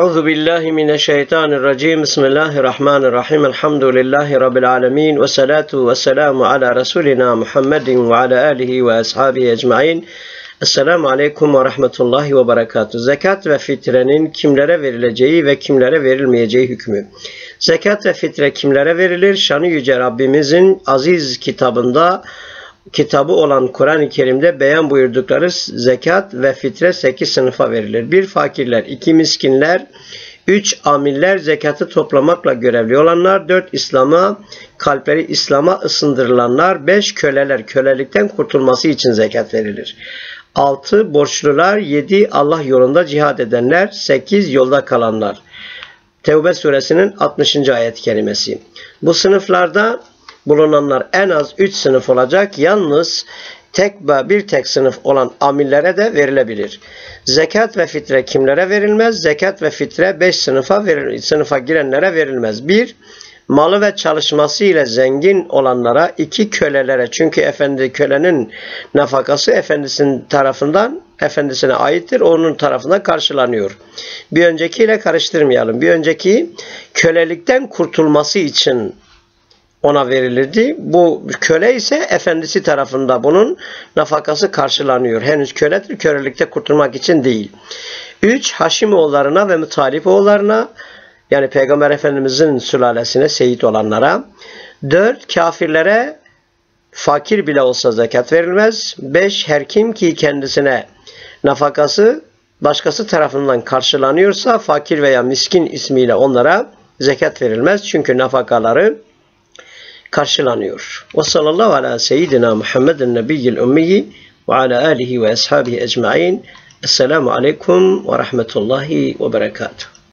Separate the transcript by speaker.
Speaker 1: Euzu billahi mineşşeytanirracim. Bismillahirrahmanirrahim. Elhamdülillahi rabbil alamin ve salatu vesselamu ala rasulina Muhammedin ve ala alihi ve ashabihi ecmaîn. Esselamu aleyküm ve rahmetullahi ve berekatuhu. Zekat ve fitrenin kimlere verileceği ve kimlere verilmeyeceği hükmü. Zekat ve fitre kimlere verilir? Şanı Yüce Rabbimizin aziz kitabında kitabı olan Kur'an-ı Kerim'de beyan buyurdukları zekat ve fitre sekiz sınıfa verilir. Bir fakirler, iki miskinler, üç amiller zekatı toplamakla görevli olanlar, dört İslam'a, kalpleri İslam'a ısındırılanlar, beş köleler, kölelikten kurtulması için zekat verilir. 6 borçlular, 7 Allah yolunda cihad edenler, 8 yolda kalanlar. Tevbe suresinin 60. ayet kelimesi. Bu sınıflarda bulunanlar en az 3 sınıf olacak. Yalnız tek bir tek sınıf olan amillere de verilebilir. Zekat ve fitre kimlere verilmez? Zekat ve fitre 5 sınıfa veril, sınıfa girenlere verilmez. 1 malı ve çalışması ile zengin olanlara, iki kölelere çünkü efendi kölenin nafakası efendisinin tarafından efendisine aittir. Onun tarafından karşılanıyor. Bir öncekiyle karıştırmayalım. Bir önceki kölelikten kurtulması için ona verilirdi. Bu köle ise efendisi tarafında bunun nafakası karşılanıyor. Henüz köledir, kölelikte kurtulmak için değil. 3. Haşimoğullarına ve Mutalipoğullarına yani Peygamber Efendimizin sülalesine seyit olanlara. 4. Kafirlere fakir bile olsa zekat verilmez. 5. Her kim ki kendisine nafakası başkası tarafından karşılanıyorsa fakir veya miskin ismiyle onlara zekat verilmez. Çünkü nafakaları karşılanıyor. Ve sallallahu ala seyyidina Muhammedin nebiyyil ummiyi ve ala alihi ve ashabihi ecma'in. Esselamu aleyküm ve rahmetullahi ve berekatuhu.